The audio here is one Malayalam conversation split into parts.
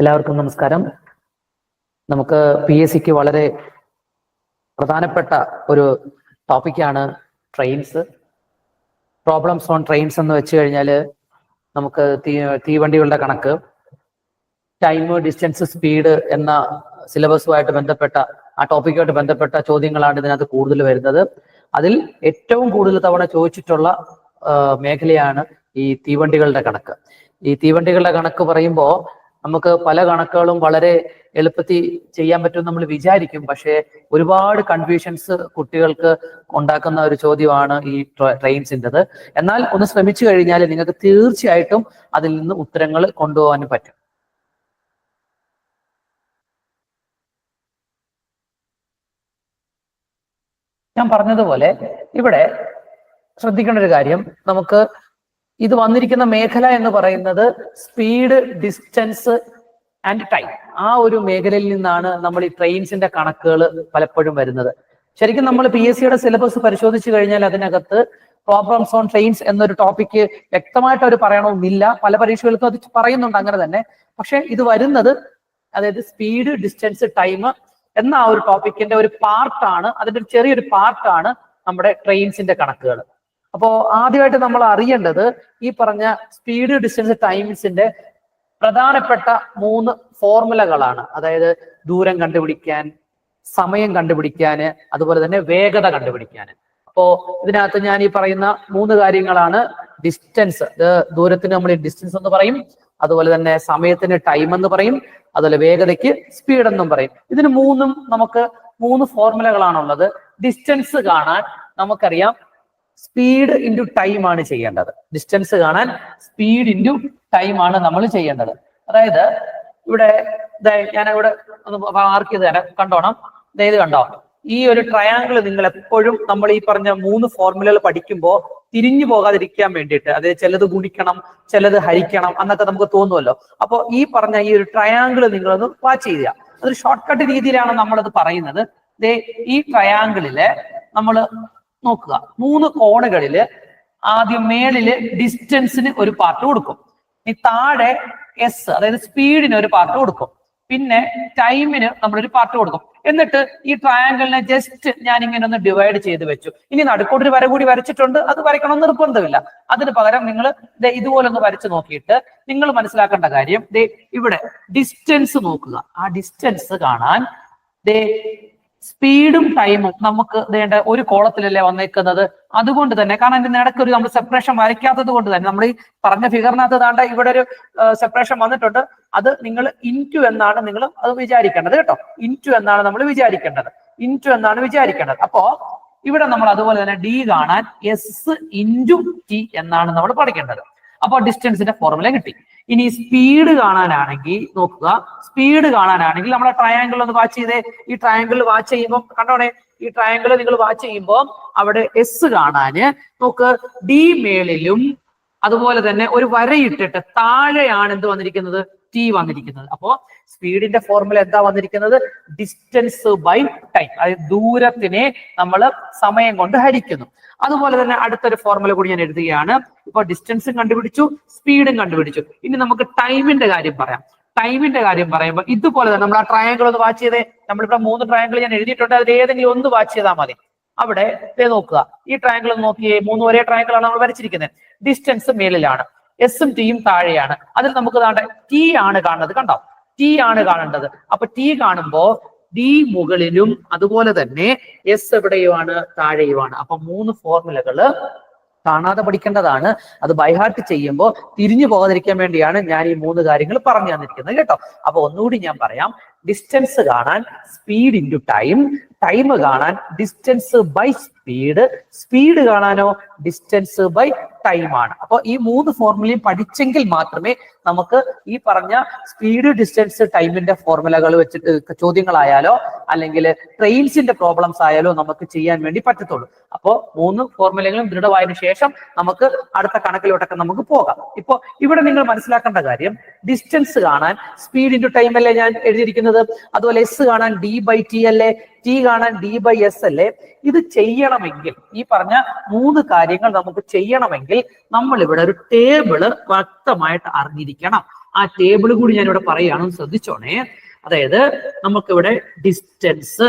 എല്ലാവർക്കും നമസ്കാരം. നമുക്ക് പി എസ് സിക്ക് വളരെ പ്രധാനപ്പെട്ട ഒരു ടോപ്പിക്കാണ് ട്രെയിൻസ് പ്രോബ്ലംസ് ഓൺ ട്രെയിൻസ് എന്ന് വെച്ച് കഴിഞ്ഞാൽ നമുക്ക് തീ തീവണ്ടികളുടെ കണക്ക് ടൈം ഡിസ്റ്റൻസ് സ്പീഡ് എന്ന സിലബസുമായിട്ട് ബന്ധപ്പെട്ട ആ ടോപ്പിക്കുമായിട്ട് ബന്ധപ്പെട്ട ചോദ്യങ്ങളാണ് ഇതിനകത്ത് കൂടുതൽ വരുന്നത്. അതിൽ ഏറ്റവും കൂടുതൽ തവണ ചോദിച്ചിട്ടുള്ള മേഖലയാണ് ഈ തീവണ്ടികളുടെ കണക്ക്. ഈ തീവണ്ടികളുടെ കണക്ക് പറയുമ്പോൾ നമുക്ക് പല കണക്കുകളും വളരെ എളുപ്പത്തിൽ ചെയ്യാൻ പറ്റും നമ്മൾ വിചാരിക്കും. പക്ഷേ ഒരുപാട് കൺഫ്യൂഷൻസ് കുട്ടികൾക്ക് ഉണ്ടാക്കുന്ന ഒരു ചോദ്യമാണ് ഈ ട്രെയിൻസിന്റെത് എന്നാൽ ഒന്ന് ശ്രമിച്ചു കഴിഞ്ഞാൽ നിങ്ങൾക്ക് തീർച്ചയായിട്ടും അതിൽ നിന്ന് ഉത്തരങ്ങൾ കൊണ്ടുപോകാൻ പറ്റും. ഞാൻ പറഞ്ഞതുപോലെ ഇവിടെ ശ്രദ്ധിക്കേണ്ട ഒരു കാര്യം. നമുക്ക് ഇത് വന്നിരിക്കുന്ന മേഖല എന്ന് പറയുന്നത് സ്പീഡ് ഡിസ്റ്റൻസ് ആൻഡ് ടൈം ആ ഒരു മേഖലയിൽ നിന്നാണ് നമ്മൾ ഈ ട്രെയിൻസിന്റെ കണക്കുകൾ പലപ്പോഴും വരുന്നത്. ശരിക്കും നമ്മൾ പി എസ് സിയുടെ സിലബസ് പരിശോധിച്ചു കഴിഞ്ഞാൽ അതിനകത്ത് പ്രോബ്ലംസ് ഓൺ ട്രെയിൻസ് എന്നൊരു ടോപ്പിക്ക് വ്യക്തമായിട്ട് അവർ പറയണമെന്നില്ല പല പരീക്ഷകൾക്കും അത് പറയുന്നുണ്ട് അങ്ങനെ തന്നെ. പക്ഷെ ഇത് വരുന്നത് അതായത് സ്പീഡ് ഡിസ്റ്റൻസ് ടൈം എന്ന ആ ഒരു ടോപ്പിക്കിന്റെ ഒരു പാർട്ടാണ് അതിന്റെ ചെറിയൊരു പാർട്ടാണ് നമ്മുടെ ട്രെയിൻസിന്റെ കണക്കുകൾ. അപ്പോ ആദ്യമായിട്ട് നമ്മൾ അറിയേണ്ടത് ഈ പറഞ്ഞ സ്പീഡ് ഡിസ്റ്റൻസ് ടൈംസിന്റെ പ്രധാനപ്പെട്ട മൂന്ന് ഫോർമുലകളാണ്. അതായത് ദൂരം കണ്ടുപിടിക്കാൻ സമയം കണ്ടുപിടിക്കാൻ അതുപോലെ തന്നെ വേഗത കണ്ടുപിടിക്കാൻ. അപ്പോ ഇതിനകത്ത് ഞാൻ ഈ പറയുന്ന മൂന്ന് കാര്യങ്ങളാണ് ഡിസ്റ്റൻസ് ദൂരത്തിന് നമ്മൾ ഡിസ്റ്റൻസ് എന്ന് പറയും അതുപോലെ തന്നെ സമയത്തിന് ടൈം എന്ന് പറയും അതുപോലെ വേഗതയ്ക്ക് സ്പീഡ് എന്നും പറയും. ഇതിന് മൂന്നും നമുക്ക് മൂന്ന് ഫോർമുലകളാണുള്ളത്. ഡിസ്റ്റൻസ് കാണാൻ നമുക്കറിയാം സ്പീഡ് ഇന്റു ടൈം ആണ് ചെയ്യേണ്ടത്. ഡിസ്റ്റൻസ് കാണാൻ സ്പീഡ് ഇന്റു ടൈം ആണ് നമ്മൾ ചെയ്യേണ്ടത്. അതായത് ഇവിടെ ഞാൻ ഇവിടെ മാർക്ക് ചെയ്ത് തരാം. കണ്ടോണം? ഇത് കണ്ടോ? ഈ ഒരു ട്രയാങ്കിൾ നിങ്ങൾ എപ്പോഴും നമ്മൾ ഈ പറഞ്ഞ മൂന്ന് ഫോർമുലകൾ പഠിക്കുമ്പോൾ തിരിഞ്ഞു പോകാതിരിക്കാൻ വേണ്ടിയിട്ട് അതായത് ചിലത് ഗുണിക്കണം ചിലത് ഹരിക്കണം എന്നൊക്കെ നമുക്ക് തോന്നുമല്ലോ അപ്പൊ ഈ പറഞ്ഞ ഈ ഒരു ട്രയാങ്കിൾ നിങ്ങളൊന്ന് വാച്ച് ചെയ്യുക. അതൊരു ഷോർട്ട് കട്ട് രീതിയിലാണ് നമ്മളത് പറയുന്നത്. ഈ ട്രയാങ്കിളിൽ നമ്മൾ നോക്കുക. മൂന്ന് കോണുകളിൽ ആദ്യം മേളിൽ ഡിസ്റ്റൻസിന് ഒരു പാർട്ട് കൊടുക്കും. ഈ താഴെ എസ് അതായത് സ്പീഡിന് ഒരു പാർട്ട് കൊടുക്കും. പിന്നെ ടൈമിന് നമ്മളൊരു പാർട്ട് കൊടുക്കും. എന്നിട്ട് ഈ ട്രയാങ്കിളിനെ ജസ്റ്റ് ഞാൻ ഇങ്ങനെ ഒന്ന് ഡിവൈഡ് ചെയ്ത് വെച്ചു. ഇനി നടുക്കോട്ടൊരു വര കൂടി വരച്ചിട്ടുണ്ട്. അത് വരക്കണം നിർബന്ധമില്ല. അതിന് പകരം നിങ്ങൾ ഇതുപോലെ ഒന്ന് വരച്ചു നോക്കിയിട്ട് നിങ്ങൾ മനസ്സിലാക്കേണ്ട കാര്യം ഇവിടെ ഡിസ്റ്റൻസ് നോക്കുക. ആ ഡിസ്റ്റൻസ് കാണാൻ ദേ സ്പീഡും ടൈമും നമുക്ക് വേണ്ട ഒരു കോളത്തിലല്ലേ വന്നേക്കുന്നത്. അതുകൊണ്ട് തന്നെ കാരണം അതിന്റെ ഇടയ്ക്ക് ഒരു നമ്മൾ സെപ്പറേഷൻ വരയ്ക്കാത്തത് കൊണ്ട് തന്നെ നമ്മൾ ഈ പറഞ്ഞ ഫിഗറിനകത്ത് താണ്ട ഇവിടെ ഒരു സെപ്പറേഷൻ വന്നിട്ടുണ്ട്. അത് നിങ്ങൾ ഇന്റു എന്നാണ് നിങ്ങൾ അത് വിചാരിക്കേണ്ടത് കേട്ടോ. ഇന്റു എന്നാണ് നമ്മൾ വിചാരിക്കേണ്ടത്. ഇന്റു എന്നാണ് വിചാരിക്കേണ്ടത്. അപ്പോ ഇവിടെ നമ്മൾ അതുപോലെ തന്നെ ഡി കാണാൻ എസ് ഇന്റു ടി എന്നാണ് നമ്മൾ പഠിക്കേണ്ടത്. അപ്പോൾ ഡിസ്റ്റൻസിന്റെ ഫോർമുല കിട്ടി. ഇനി സ്പീഡ് കാണാനാണെങ്കിൽ നോക്കുക. സ്പീഡ് കാണാനാണെങ്കിൽ നമ്മളെ ട്രയാങ്കിൾ ഒന്ന് വാച്ച് ചെയ്തേ. ഈ ട്രയാങ്കിൾ വാച്ച് ചെയ്യുമ്പോൾ കണ്ടോണേ? ഈ ട്രയാങ്കിൾ നിങ്ങൾ വാച്ച് ചെയ്യുമ്പോൾ അവിടെ എസ് കാണാന് നോക്ക് ഡി മേളിലും അതുപോലെ തന്നെ ഒരു വരയിട്ടിട്ട് താഴെയാണ് എന്ത് വന്നിരിക്കുന്നത്? ടി വന്നിരിക്കുന്നത്. അപ്പോ സ്പീഡിന്റെ ഫോർമുല എന്താ വന്നിരിക്കുന്നത്? ഡിസ്റ്റൻസ് ബൈ ടൈം അതായത് ദൂരത്തിനെ നമ്മൾ സമയം കൊണ്ട് ഹരിക്കുന്നു. അതുപോലെ തന്നെ അടുത്തൊരു ഫോർമുല കൂടി ഞാൻ എഴുതുകയാണ്. ഇപ്പൊ ഡിസ്റ്റൻസും കണ്ടുപിടിച്ചു സ്പീഡും കണ്ടുപിടിച്ചു. ഇനി നമുക്ക് ടൈമിന്റെ കാര്യം പറയാം. ടൈമിന്റെ കാര്യം പറയുമ്പോൾ ഇതുപോലെ തന്നെ നമ്മൾ ആ ട്രയാങ്കിൾ ഒന്ന് വാച്ച് ചെയ്തേ. നമ്മളിവിടെ മൂന്ന് ട്രയാങ്കിൾ ഞാൻ എഴുതിയിട്ടുണ്ട്. അതിൽ ഏതെങ്കിലും ഒന്ന് വാച്ച് ചെയ്താൽ മതി. അവിടെ നോക്കുക. ഈ ട്രയാങ്കിൾ നോക്കിയേ. മൂന്ന് ഒരേ ട്രയാങ്കിൾ ആണ് നമ്മൾ വരച്ചിരിക്കുന്നത് ഡിസ്റ്റൻസ് മേലിലാണ്. എസും ടിയും താഴെയാണ്. അതിൽ നമുക്ക് താണ്ട ടി ആണ് കാണുന്നത്. കണ്ടോ? ടി ആണ് കാണേണ്ടത്. അപ്പൊ ടി കാണുമ്പോ ഡി മുകളിലും അതുപോലെ തന്നെ എസ് എവിടെയുമാണ്? താഴെയുമാണ്. അപ്പൊ മൂന്ന് ഫോർമുലകൾ കാണാതെ പഠിക്കേണ്ടതാണ്. അത് ബൈഹാർട്ട് ചെയ്യുമ്പോൾ തിരിഞ്ഞു പോകാതിരിക്കാൻ വേണ്ടിയാണ് ഞാൻ ഈ മൂന്ന് കാര്യങ്ങൾ പറഞ്ഞു തന്നിരിക്കുന്നത് കേട്ടോ. അപ്പൊ ഒന്നുകൂടി ഞാൻ പറയാം. ഡിസ്റ്റൻസ് കാണാൻ സ്പീഡ് ഇന്റു ടൈം ടൈം കാണാൻ ഡിസ്റ്റൻസ് ബൈ സ്പീഡ് സ്പീഡ് കാണാനോ? ഡിസ്റ്റൻസ് ബൈ ടൈം ആണ്. അപ്പൊ ഈ മൂന്ന് ഫോർമുലയും പഠിച്ചെങ്കിൽ മാത്രമേ നമുക്ക് ഈ പറഞ്ഞ സ്പീഡ് ഡിസ്റ്റൻസ് ടൈമിന്റെ ഫോർമുലകൾ വെച്ചിട്ട് ചോദ്യങ്ങളായാലോ അല്ലെങ്കിൽ ട്രെയിൻസിന്റെ പ്രോബ്ലംസ് ആയാലോ നമുക്ക് ചെയ്യാൻ വേണ്ടി പറ്റത്തുള്ളൂ. അപ്പോൾ മൂന്ന് ഫോർമുലകളും ദൃഢമായതിനു ശേഷം നമുക്ക് അടുത്ത കണക്കിലോട്ടൊക്കെ നമുക്ക് പോകാം. ഇപ്പൊ ഇവിടെ നിങ്ങൾ മനസ്സിലാക്കേണ്ട കാര്യം ഡിസ്റ്റൻസ് കാണാൻ സ്പീഡ് ഇന്റു ടൈം അല്ലേ ഞാൻ എഴുതിയിരിക്കുന്നത്? അതുപോലെ എസ് കാണാൻ ഡി ബൈ ടി അല്ലേ? ടി കാണാൻ ഡി ബൈ എസ് അല്ലേ? ഇത് ചെയ്യണമെങ്കിൽ ഈ പറഞ്ഞ മൂന്ന് കാര്യങ്ങൾ നമുക്ക് ചെയ്യണമെങ്കിൽ നമ്മൾ ഇവിടെ ഒരു ടേബിൾ വ്യക്തമായിട്ട് അറിഞ്ഞിരിക്കണം. ആ ടേബിൾ കൂടി ഞാൻ ഇവിടെ പറയുകയാണ് ശ്രദ്ധിച്ചോണേ. അതായത് നമുക്കിവിടെ ഡിസ്റ്റൻസ്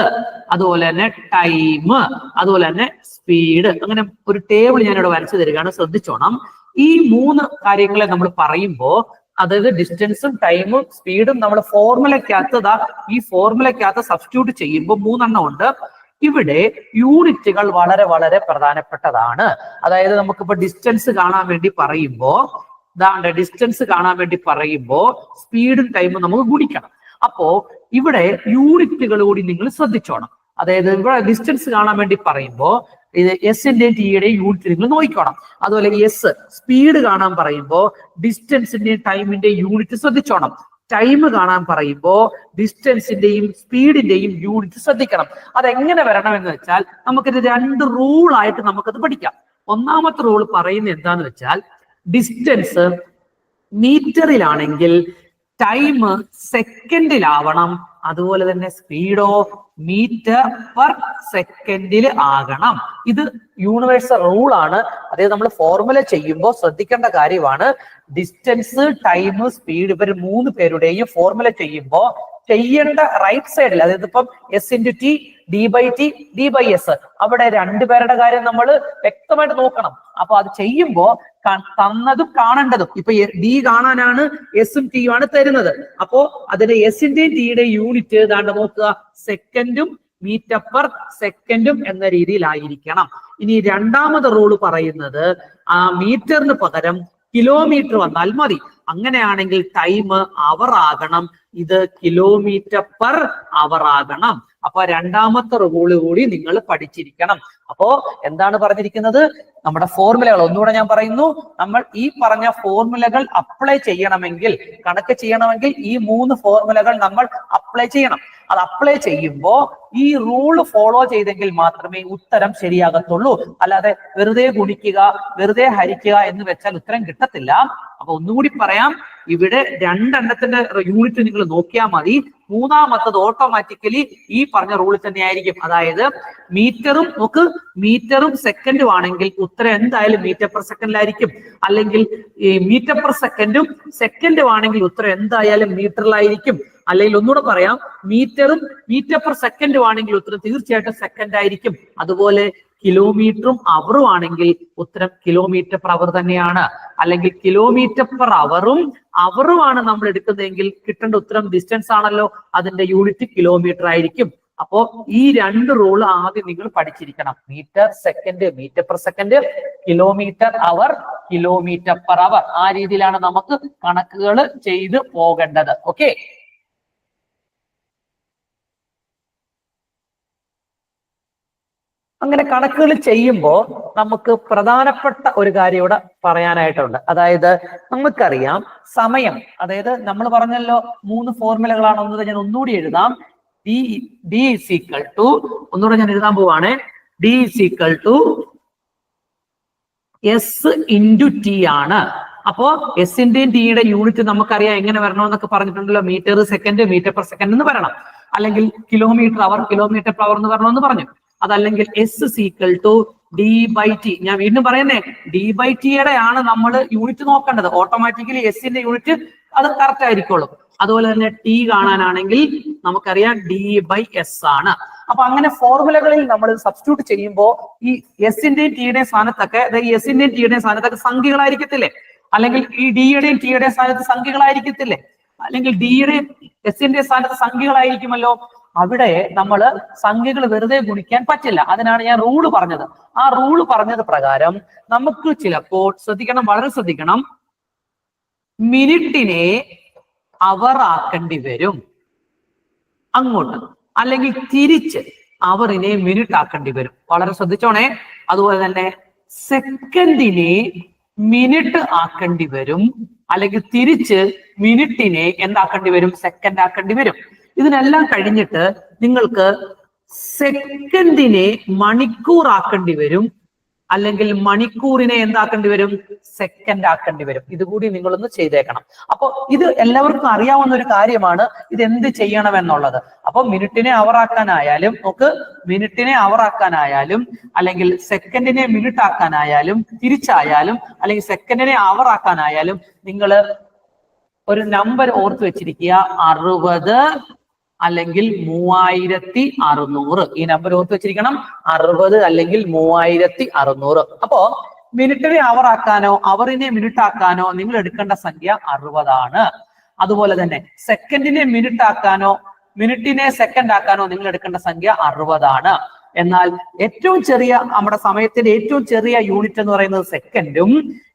അതുപോലെ തന്നെ ടൈം അതുപോലെ തന്നെ സ്പീഡ് അങ്ങനെ ഒരു ടേബിൾ ഞാൻ ഇവിടെ വരച്ചു തരികയാണ്. ശ്രദ്ധിച്ചോണം. ഈ മൂന്ന് കാര്യങ്ങളെ നമ്മൾ പറയുമ്പോൾ അതായത് ഡിസ്റ്റൻസും ടൈമും സ്പീഡും നമ്മൾ ഫോർമുലക്കകത്ത് ദാ ഈ ഫോർമുലക്കകത്ത് സബ്സ്റ്റിറ്റ്യൂട്ട് ചെയ്യുമ്പോൾ മൂന്നെണ്ണം ഉണ്ട്. ഇവിടെ യൂണിറ്റുകൾ വളരെ വളരെ പ്രധാനപ്പെട്ടതാണ്. അതായത് നമുക്കിപ്പോ ഡിസ്റ്റൻസ് കാണാൻ വേണ്ടി പറയുമ്പോൾ ഇതാണ്ട് ഡിസ്റ്റൻസ് കാണാൻ വേണ്ടി പറയുമ്പോൾ സ്പീഡും ടൈമും നമുക്ക് ഗുണിക്കണം. അപ്പോ ഇവിടെ യൂണിറ്റുകൾ കൂടി നിങ്ങൾ ശ്രദ്ധിച്ചോണം. അതായത് ഇവിടെ ഡിസ്റ്റൻസ് കാണാൻ വേണ്ടി പറയുമ്പോ ഇത് എസിന്റെയും ടിയുടെയും യൂണിറ്റ് നിങ്ങൾ നോക്കിക്കോണം. അതുപോലെ എസ് സ്പീഡ് കാണാൻ പറയുമ്പോൾ ഡിസ്റ്റൻസിന്റെയും ടൈമിന്റെയും യൂണിറ്റ് ശ്രദ്ധിച്ചോണം. ടൈം കാണാൻ പറയുമ്പോൾ ഡിസ്റ്റൻസിന്റെയും സ്പീഡിന്റെയും യൂണിറ്റ് ശ്രദ്ധിക്കണം. അതെങ്ങനെ വരണം എന്ന് വെച്ചാൽ നമുക്കിത് രണ്ട് റൂൾ ആയിട്ട് നമുക്കത് പഠിക്കാം. ഒന്നാമത്തെ റൂൾ പറയുന്നത് എന്താന്ന് വെച്ചാൽ ഡിസ്റ്റൻസ് മീറ്ററിലാണെങ്കിൽ ടൈം സെക്കൻഡിലാവണം അതുപോലെ തന്നെ സ്പീഡോ മീറ്റർ പെർ സെക്കൻഡിൽ ആകണം. ഇത് യൂണിവേഴ്സൽ റൂൾ ആണ്. അതായത് നമ്മൾ ഫോർമുല ചെയ്യുമ്പോൾ ശ്രദ്ധിക്കേണ്ട കാര്യമാണ്. ഡിസ്റ്റൻസ് ടൈം സ്പീഡ് ഇവർ മൂന്ന് പേരുടെയും ഫോർമുല ചെയ്യുമ്പോൾ ചെയ്യേണ്ട റൈറ്റ് സൈഡിൽ അതായത് ഇപ്പം S into T D by T D by S അവിടെ രണ്ടുപേരുടെ കാര്യം നമ്മൾ വ്യക്തമായിട്ട് നോക്കണം. അപ്പൊ അത് ചെയ്യുമ്പോ ക- തന്നതും കാണേണ്ടതും. ഇപ്പൊ ഡി കാണാനാണ് എസും ടിയും ആണ് തരുന്നത്. അപ്പോ അതിന്റെ എസിന്റെയും ടിയുടെയും യൂണിറ്റ് ഏതാണ്ട് നോക്കുക. സെക്കൻഡും മീറ്റർ പെർ സെക്കൻഡും എന്ന രീതിയിലായിരിക്കണം. ഇനി രണ്ടാമത് റൂൾ പറയുന്നത് ആ മീറ്ററിന് പകരം കിലോമീറ്റർ വന്നാൽ മതി. അങ്ങനെയാണെങ്കിൽ ടൈം അവർ ആകണം. ഇത് കിലോമീറ്റർ പെർ അവർ ആകണം. അപ്പൊ രണ്ടാമത്തെ റൂൾ കൂടി നിങ്ങൾ പഠിച്ചിരിക്കണം. അപ്പോ എന്താണ് പറഞ്ഞിരിക്കുന്നത്? നമ്മുടെ ഫോർമുലകൾ ഒന്നുകൂടെ ഞാൻ പറയുന്നു. നമ്മൾ ഈ പറഞ്ഞ ഫോർമുലകൾ അപ്ലൈ ചെയ്യണമെങ്കിൽ കണക്ക് ചെയ്യണമെങ്കിൽ ഈ മൂന്ന് ഫോർമുലകൾ നമ്മൾ അപ്ലൈ ചെയ്യണം. അത് അപ്ലൈ ചെയ്യുമ്പോൾ ഈ റൂൾ ഫോളോ ചെയ്തെങ്കിൽ മാത്രമേ ഉത്തരം ശരിയാകത്തുള്ളൂ. അല്ലാതെ വെറുതെ ഗുണിക്കുക വെറുതെ ഹരിക്കുക എന്ന് വെച്ചാൽ ഉത്തരം കിട്ടത്തില്ല. അപ്പൊ ഒന്നുകൂടി പറയാം. ഇവിടെ രണ്ടെണ്ണത്തിന്റെ യൂണിറ്റ് നിങ്ങൾ നോക്കിയാൽ മതി. മൂന്നാമത്തത് ഓട്ടോമാറ്റിക്കലി ഈ പറഞ്ഞ റൂളിൽ തന്നെ ആയിരിക്കും. അതായത് മീറ്ററും നോക്ക് മീറ്ററും സെക്കൻഡും ആണെങ്കിൽ ഉത്തരം എന്തായാലും മീറ്റർ പെർ സെക്കൻഡിലായിരിക്കും അല്ലെങ്കിൽ ഈ മീറ്റർ പെർ സെക്കൻഡും സെക്കൻഡും ആണെങ്കിൽ ഉത്തരം എന്തായാലും മീറ്ററിലായിരിക്കും അല്ലെങ്കിൽ ഒന്നുകൂടെ പറയാം മീറ്ററും മീറ്റർ പെർ സെക്കൻഡും ആണെങ്കിൽ ഉത്തരം തീർച്ചയായിട്ടും സെക്കൻഡ് ആയിരിക്കും. അതുപോലെ കിലോമീറ്ററും അവറും ആണെങ്കിൽ ഉത്തരം കിലോമീറ്റർ പെർ അവർ തന്നെയാണ്. അല്ലെങ്കിൽ കിലോമീറ്റർ പെർ അവറും അവറുമാണ് നമ്മൾ എടുക്കുന്നതെങ്കിൽ കിട്ടേണ്ട ഉത്തരം ഡിസ്റ്റൻസ് ആണല്ലോ അതിന്റെ യൂണിറ്റ് കിലോമീറ്റർ ആയിരിക്കും. അപ്പോ ഈ രണ്ട് റൂൾ ആദ്യം നിങ്ങൾ പഠിച്ചിരിക്കണം. Metre second metre per second kilometre hour kilometre per hour ആ രീതിയിലാണ് നമുക്ക് കണക്കുകൾ ചെയ്ത് പോകേണ്ടത്. ഓക്കെ അങ്ങനെ കണക്കുകൾ ചെയ്യുമ്പോൾ നമുക്ക് പ്രധാനപ്പെട്ട ഒരു കാര്യം ഇവിടെ പറയാനായിട്ടുണ്ട്. അതായത് നമുക്കറിയാം സമയം അതായത് നമ്മൾ പറഞ്ഞല്ലോ മൂന്ന് ഫോർമുലകളാണ്. ഒന്നുകൂടെ ഞാൻ ഒന്നുകൂടി എഴുതാം. ഡി ഡി ഈക്വൽ ടു ഒന്നുകൂടെ ഞാൻ എഴുതാൻ പോവാണ്. D equal to S into T ആണ്. അപ്പോ എസിന്റെയും ടിയുടെ യൂണിറ്റ് നമുക്കറിയാം എങ്ങനെ വരണമെന്നൊക്കെ പറഞ്ഞിട്ടുണ്ടല്ലോ. Metre second metre per second എന്ന് പറയണം അല്ലെങ്കിൽ കിലോമീറ്റർ അവർ കിലോമീറ്റർ പവർ എന്ന് വരണമെന്ന് പറഞ്ഞു. അതല്ലെങ്കിൽ S equal to D by T ഞാൻ വീണ്ടും പറയുന്നേ ഡി ബൈ ടിയുടെ ആണ് നമ്മൾ യൂണിറ്റ് നോക്കേണ്ടത്. ഓട്ടോമാറ്റിക്കലി എസിന്റെ യൂണിറ്റ് അത് കറക്റ്റ് ആയിരിക്കുള്ളൂ. അതുപോലെ തന്നെ ടി കാണാനാണെങ്കിൽ നമുക്കറിയാം ഡി ബൈ എസ് ആണ്. അപ്പൊ അങ്ങനെ ഫോർമുലകളിൽ നമ്മൾ സബ്സ്റ്റിറ്റ്യൂട്ട് ചെയ്യുമ്പോൾ ഈ എസിന്റെയും ടിയുടെയും സ്ഥാനത്തൊക്കെ ഈ എസിന്റെയും ടിയുടെയും സ്ഥാനത്തൊക്കെ സംഖ്യകളായിരിക്കത്തില്ലേ? അല്ലെങ്കിൽ ഈ ഡിയുടെയും ടിയുടെയും സ്ഥാനത്ത് സംഖ്യകളായിരിക്കത്തില്ലേ? അല്ലെങ്കിൽ ഡിയുടെയും എസിന്റെ സ്ഥാനത്ത് സംഖ്യകളായിരിക്കുമല്ലോ? അവിടെ നമ്മൾ സംഖ്യകൾ വെറുതെ ഗുണിക്കാൻ പറ്റില്ല. അതിനാണ് ഞാൻ റൂൾ പറഞ്ഞത്. ആ റൂൾ പറഞ്ഞത് പ്രകാരം നമുക്ക് ചിലപ്പോൾ ശ്രദ്ധിക്കണം വളരെ ശ്രദ്ധിക്കണം. മിനിറ്റിനെ അവർ ആക്കേണ്ടി വരും. അങ്ങോട്ട്. അല്ലെങ്കിൽ തിരിച്ച് അവറിനെ മിനിറ്റ് ആക്കേണ്ടി വരും. വളരെ ശ്രദ്ധിച്ചോണേ. അതുപോലെ തന്നെ സെക്കൻഡിനെ മിനിറ്റ് ആക്കേണ്ടി വരും. അല്ലെങ്കിൽ തിരിച്ച് മിനിറ്റിനെ എന്താക്കേണ്ടി വരും? സെക്കൻഡ് ആക്കേണ്ടി വരും. ഇതിനെല്ലാം കഴിഞ്ഞിട്ട് നിങ്ങൾക്ക് സെക്കൻഡിനെ മണിക്കൂറാക്കേണ്ടി വരും. അല്ലെങ്കിൽ മണിക്കൂറിനെ എന്താക്കേണ്ടി വരും? സെക്കൻഡ് ആക്കേണ്ടി വരും. ഇതുകൂടി നിങ്ങളൊന്ന് ചെയ്തേക്കണം. അപ്പോൾ ഇത് എല്ലാവർക്കും അറിയാവുന്ന ഒരു കാര്യമാണ്. ഇത് എന്ത് ചെയ്യണം എന്നുള്ളത് അപ്പൊ മിനിറ്റിനെ അവറാക്കാനായാലും നമുക്ക് മിനിറ്റിനെ അവറാക്കാനായാലും അല്ലെങ്കിൽ സെക്കൻഡിനെ മിനിറ്റ് ആക്കാനായാലും തിരിച്ചായാലും അല്ലെങ്കിൽ സെക്കൻഡിനെ അവറാക്കാനായാലും നിങ്ങൾ ഒരു നമ്പർ ഓർത്ത് വെച്ചിരിക്കുക. അറുപത് അല്ലെങ്കിൽ മൂവായിരത്തി അറുന്നൂറ്. ഈ നമ്പർ ഓർത്ത് വെച്ചിരിക്കണം. അറുപത് അല്ലെങ്കിൽ മൂവായിരത്തി അറുന്നൂറ്. അപ്പോ മിനിറ്റിനെ അവർ ആക്കാനോ അവറിനെ മിനിറ്റ് ആക്കാനോ നിങ്ങൾ എടുക്കേണ്ട സംഖ്യ അറുപതാണ്. അതുപോലെ തന്നെ സെക്കൻഡിനെ മിനിറ്റ് ആക്കാനോ മിനിറ്റിനെ സെക്കൻഡ് ആക്കാനോ നിങ്ങൾ എടുക്കേണ്ട സംഖ്യ അറുപതാണ്. എന്നാൽ ഏറ്റവും ചെറിയ നമ്മുടെ സമയത്തിന്റെ ഏറ്റവും ചെറിയ യൂണിറ്റ് എന്ന് പറയുന്നത് സെക്കൻഡും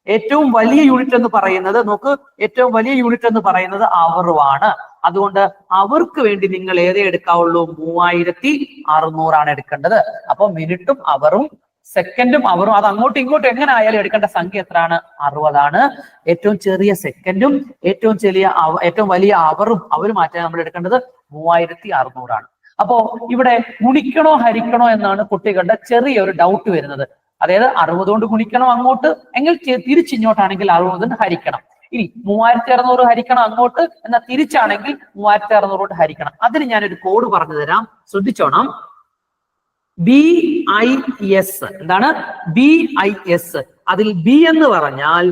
ഏറ്റവും വലിയ യൂണിറ്റ് എന്ന് പറയുന്നത് നോക്ക് ഏറ്റവും വലിയ യൂണിറ്റ് എന്ന് പറയുന്നത് അവറുമാണ് അതുകൊണ്ട് അവർക്ക് വേണ്ടി നിങ്ങൾ ഏതേ എടുക്കാവുള്ളൂ? മൂവായിരത്തി അറുന്നൂറാണ് എടുക്കേണ്ടത്. അപ്പൊ മിനിറ്റും അവറും സെക്കൻഡും അവറും അത് അങ്ങോട്ടും ഇങ്ങോട്ടും എങ്ങനെ ആയാലും എടുക്കേണ്ട സംഖ്യ എത്രയാണ്? അറുപതാണ്. ഏറ്റവും ചെറിയ സെക്കൻഡും ഏറ്റവും ചെറിയ ഏറ്റവും വലിയ അവറും അവർ മാറ്റാൻ നമ്മൾ എടുക്കേണ്ടത് മൂവായിരത്തി അറുന്നൂറാണ്. അപ്പോ ഇവിടെ ഗുണിക്കണോ ഹരിക്കണോ എന്നാണ് കുട്ടികളുടെ ചെറിയൊരു ഡൗട്ട് വരുന്നത്. അതായത് അറുപത് കൊണ്ട് ഗുണിക്കണം അങ്ങോട്ട് എങ്കിൽ തിരിച്ചിങ്ങോട്ടാണെങ്കിൽ അറുപത് കൊണ്ട് ഹരിക്കണം. ഇനി മൂവായിരത്തി അറുന്നൂറ് ഹരിക്കണം അങ്ങോട്ട് എന്നാൽ തിരിച്ചാണെങ്കിൽ മൂവായിരത്തി അറുന്നൂറ് കൊണ്ട് ഹരിക്കണം. അതിന് ഞാനൊരു കോഡ് പറഞ്ഞു തരാം. ശ്രദ്ധിച്ചോണം. ബി ഐ എസ് എന്താണ്? ബി ഐ എസ് അതിൽ ബി എന്ന് പറഞ്ഞാൽ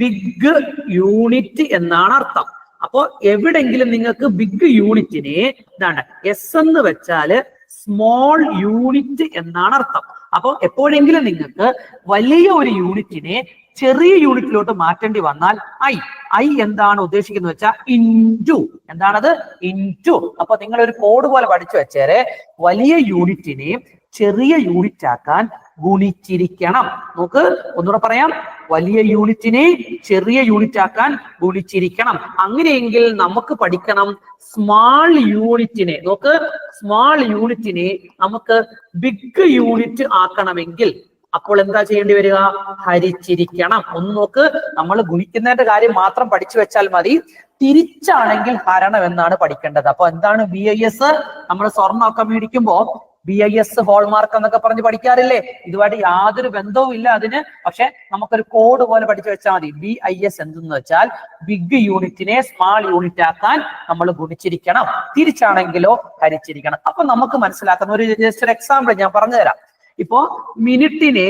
ബിഗ് യൂണിറ്റ് എന്നാണ് അർത്ഥം. അപ്പോ എവിടെങ്കിലും നിങ്ങൾക്ക് ബിഗ് യൂണിറ്റിനെ എന്താണ്? എസ് എന്ന് വെച്ചാൽ സ്മോൾ യൂണിറ്റ് എന്നാണ് അർത്ഥം. അപ്പൊ എപ്പോഴെങ്കിലും നിങ്ങൾക്ക് വലിയ ഒരു യൂണിറ്റിനെ ചെറിയ യൂണിറ്റിലോട്ട് മാറ്റേണ്ടി വന്നാൽ ഐ ഐ എന്താണ് ഉദ്ദേശിക്കുന്നത് വെച്ചാൽ ഇന്റു എന്താണത്? ഇന്റു അപ്പൊ നിങ്ങൾ ഒരു കോഡ് പോലെ പഠിച്ചു വെച്ചേരെ വലിയ യൂണിറ്റിനെ ചെറിയ യൂണിറ്റ് ആക്കാൻ ഗുണിച്ചിരിക്കണം. നമുക്ക് ഒന്നുകൂടെ പറയാം. വലിയ യൂണിറ്റിനെ ചെറിയ യൂണിറ്റ് ആക്കാൻ ഗുണിച്ചിരിക്കണം. അങ്ങനെയെങ്കിൽ നമുക്ക് പഠിക്കണം സ്മാൾ യൂണിറ്റിനെ നോക്ക് സ്മാൾ യൂണിറ്റിനെ നമുക്ക് ബിഗ് യൂണിറ്റ് ആക്കണമെങ്കിൽ അപ്പോൾ എന്താ ചെയ്യേണ്ടി വരിക? ഹരിച്ചിരിക്കണം. ഒന്ന് നോക്ക് നമ്മൾ ഗുണിക്കുന്നതിന്റെ കാര്യം മാത്രം പഠിച്ചു വെച്ചാൽ മതി. തിരിച്ചാണെങ്കിൽ ഹരണം എന്നാണ് പഠിക്കേണ്ടത്. അപ്പൊ എന്താണ് ബി ഐ എസ് നമ്മൾ സ്വർണമൊക്കെ മേടിക്കുമ്പോ ബി ഐ എസ് ഹോൾമാർക്ക് എന്നൊക്കെ പറഞ്ഞ് പഠിക്കാറില്ലേ? ഇതുമായിട്ട് യാതൊരു ബന്ധവും ഇല്ല അതിന്. പക്ഷെ നമുക്കൊരു കോഡ് പോലെ പഠിച്ചു വെച്ചാൽ മതി. ബി ഐ എസ് എന്തെന്ന് വെച്ചാൽ ബിഗ് യൂണിറ്റിനെ സ്മാൾ യൂണിറ്റ് ആക്കാൻ നമ്മൾ ഗുണിച്ചിരിക്കണം. തിരിച്ചാണെങ്കിലോ ഹരിച്ചിരിക്കണം. അപ്പൊ നമുക്ക് മനസ്സിലാക്കുന്ന ഒരു ജസ്റ്റ് ഒരു എക്സാമ്പിൾ ഞാൻ പറഞ്ഞുതരാം. ഇപ്പോ മിനിറ്റിനെ